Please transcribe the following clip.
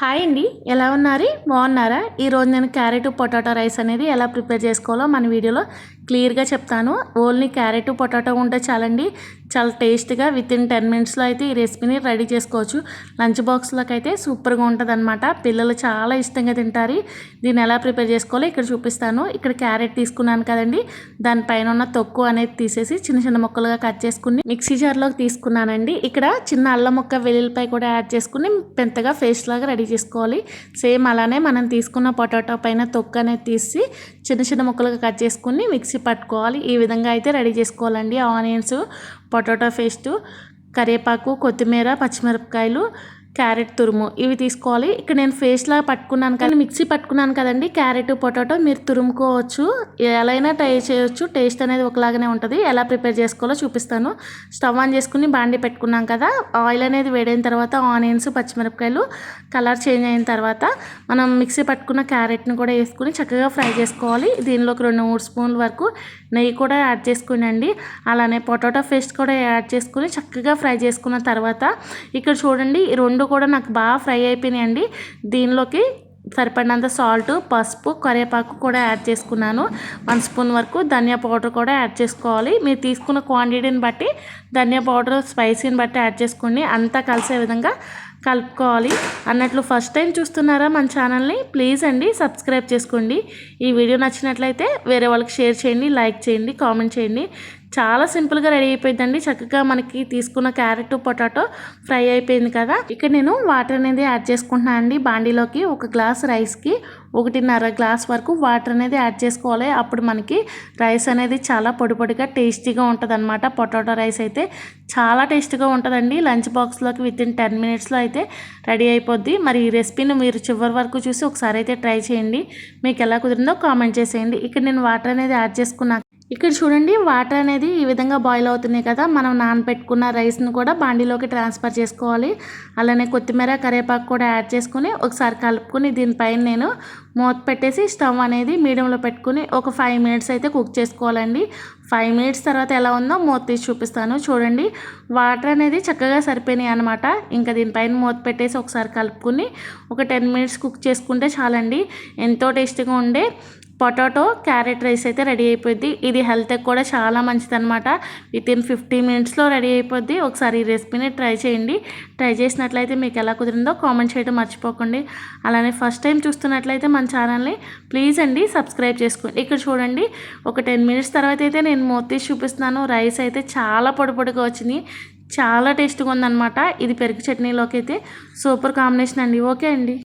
Hi అండి. ఎలా ఉన్నారు? బాగున్నారా? ఈరోజు నేను క్యారెట్ పొటాటో రైస్ అనేది ఎలా ప్రిపేర్ చేసుకోవాలో మన వీడియోలో క్లియర్గా చెప్తాను. ఓన్లీ క్యారెట్ పొటాటో ఉంటే చాలండి. చాలా టేస్ట్గా విత్ ఇన్ టెన్ మినిట్స్లో అయితే ఈ రెసిపీని రెడీ చేసుకోవచ్చు. లంచ్ బాక్స్లోకి అయితే సూపర్గా ఉంటుంది అనమాట పిల్లలు చాలా ఇష్టంగా తింటారు. దీన్ని ఎలా ప్రిపేర్ చేసుకోవాలో ఇక్కడ చూపిస్తాను. ఇక్కడ క్యారెట్ తీసుకున్నాను కదండి. దానిపైన ఉన్న తొక్కు అనేది తీసేసి చిన్న చిన్న ముక్కలుగా కట్ చేసుకుని మిక్సీ జార్లోకి తీసుకున్నానండి. ఇక్కడ చిన్న అల్లం ముక్క వెల్లుల్లిపై కూడా యాడ్ చేసుకుని పెంతగా ఫేస్ట్ లాగా రెడీ చేసుకోవాలి. సేమ్ అలానే మనం తీసుకున్న పొటాటో పైన తొక్కు అనేది తీసి చిన్న చిన్న ముక్కలుగా కట్ చేసుకుని మిక్సీ పట్టుకోవాలి. ఈ విధంగా అయితే రెడీ చేసుకోవాలండి. ఆనియన్స్ పొటాటో పేస్టు కరివేపాకు కొత్తిమీర పచ్చిమిరపకాయలు క్యారెట్ తురుము ఇవి తీసుకోవాలి. ఇక్కడ నేను ఫేస్లా పట్టుకున్నాను కానీ మిక్సీ పట్టుకున్నాను కదండి క్యారెట్ పొటాటో మీరు తురుముకోవచ్చు. ఎలా అయినా ట్రై చేయొచ్చు టేస్ట్ అనేది ఒకలాగానే ఉంటుంది. ఎలా ప్రిపేర్ చేసుకోవాలో చూపిస్తాను. స్టవ్ ఆన్ చేసుకుని బాండి పెట్టుకున్నాం కదా ఆయిల్ అనేది వేడైన తర్వాత ఆనియన్స్ పచ్చిమిరపకాయలు కలర్ చేంజ్ అయిన తర్వాత మనం మిక్సీ పట్టుకున్న క్యారెట్ని కూడా వేసుకుని చక్కగా ఫ్రై చేసుకోవాలి. దీనిలోకి రెండు మూడు స్పూన్ల వరకు నెయ్యి కూడా యాడ్ చేసుకునండి. అలానే పొటాటో పేస్ట్ కూడా యాడ్ చేసుకుని చక్కగా ఫ్రై చేసుకున్న తర్వాత ఇక్కడ చూడండి రెండు రెండు కూడా నాకు బాగా ఫ్రై అయిపోయినాయండి. దీనిలోకి సరిపడినంత సాల్ట్ పసుపు కరివేపాకు కూడా యాడ్ చేసుకున్నాను. వన్ స్పూన్ వరకు ధనియా పౌడర్ కూడా యాడ్ చేసుకోవాలి. మీరు తీసుకున్న క్వాంటిటీని బట్టి ధనియా పౌడర్ స్పైసీని బట్టి యాడ్ చేసుకోండి. అంతా కలిసే విధంగా కలుపుకోవాలి. అన్నట్లు ఫస్ట్ టైం చూస్తున్నారా మన ఛానల్ని ప్లీజ్ అండి సబ్స్క్రైబ్ చేసుకోండి. ఈ వీడియో నచ్చినట్లయితే వేరే వాళ్ళకి షేర్ చేయండి లైక్ చేయండి కామెంట్ చేయండి. చాలా సింపుల్గా రెడీ అయిపోయిందండి. చక్కగా మనకి తీసుకున్న క్యారెట్ పొటాటో ఫ్రై అయిపోయింది కదా. ఇక్కడ నేను వాటర్ అనేది యాడ్ చేసుకుంటున్నాను అండి బాండీలోకి. ఒక గ్లాస్ రైస్కి ఒకటిన్నర గ్లాస్ వరకు వాటర్ అనేది యాడ్ చేసుకోవాలి. అప్పుడు మనకి రైస్ అనేది చాలా పొడి పొడిగా టేస్టీగా ఉంటుంది అనమాట పొటాటో రైస్ అయితే చాలా టేస్టీగా ఉంటుందండి. లంచ్ బాక్స్లోకి విత్ ఇన్ టెన్ మినిట్స్లో అయితే రెడీ అయిపోద్ది. మరి ఈ రెసిపీని మీరు చివరి వరకు చూసి ఒకసారి అయితే ట్రై చేయండి. మీకు ఎలా కుదిరిందో కామెంట్ చేసేయండి. ఇక్కడ నేను వాటర్ అనేది యాడ్ చేసుకున్నాను ఇక్కడ చూడండి వాటర్ అనేది ఈ విధంగా బాయిల్ అవుతున్నాయి కదా. మనం నానబెట్టుకున్న రైస్ను కూడా బాండీలోకి ట్రాన్స్ఫర్ చేసుకోవాలి. అలానే కొత్తిమీర కరివేపాకు కూడా యాడ్ చేసుకుని ఒకసారి కలుపుకొని దీనిపైన నేను మూత పెట్టేసి స్టవ్ అనేది మీడియంలో పెట్టుకుని ఒక ఫైవ్ మినిట్స్ అయితే కుక్ చేసుకోవాలండి. ఫైవ్ మినిట్స్ తర్వాత ఎలా ఉందో మూత తీసి చూపిస్తాను. చూడండి వాటర్ అనేది చక్కగా సరిపోయినాయి అనమాట ఇంకా దీనిపైన మూత పెట్టేసి ఒకసారి కలుపుకుని ఒక టెన్ మినిట్స్ కుక్ చేసుకుంటే చాలండి. ఎంతో టేస్టీగా ఉండే పొటాటో క్యారెట్ రైస్ అయితే రెడీ అయిపోద్ది. ఇది హెల్త్కి కూడా చాలా మంచిది అనమాట విత్ ఇన్ ఫిఫ్టీ మినిట్స్లో రెడీ అయిపోద్ది. ఒకసారి ఈ రెసిపీని ట్రై చేయండి. ట్రై చేసినట్లయితే మీకు ఎలా కుదిరిందో కామెంట్ చేయడం మర్చిపోకండి. అలానే ఫస్ట్ టైం చూస్తున్నట్లయితే మన ఛానల్ని ప్లీజ్ అండి సబ్స్క్రైబ్ చేసుకోండి. ఇక్కడ చూడండి ఒక టెన్ మినిట్స్ తర్వాత అయితే నేను మూత చూపిస్తున్నాను. రైస్ అయితే చాలా పొడి పొడిగా వచ్చింది. చాలా టేస్ట్గా ఉందన్నమాట. ఇది పెరుగు చట్నీలోకి అయితే సూపర్ కాంబినేషన్ అండి. ఓకే అండి.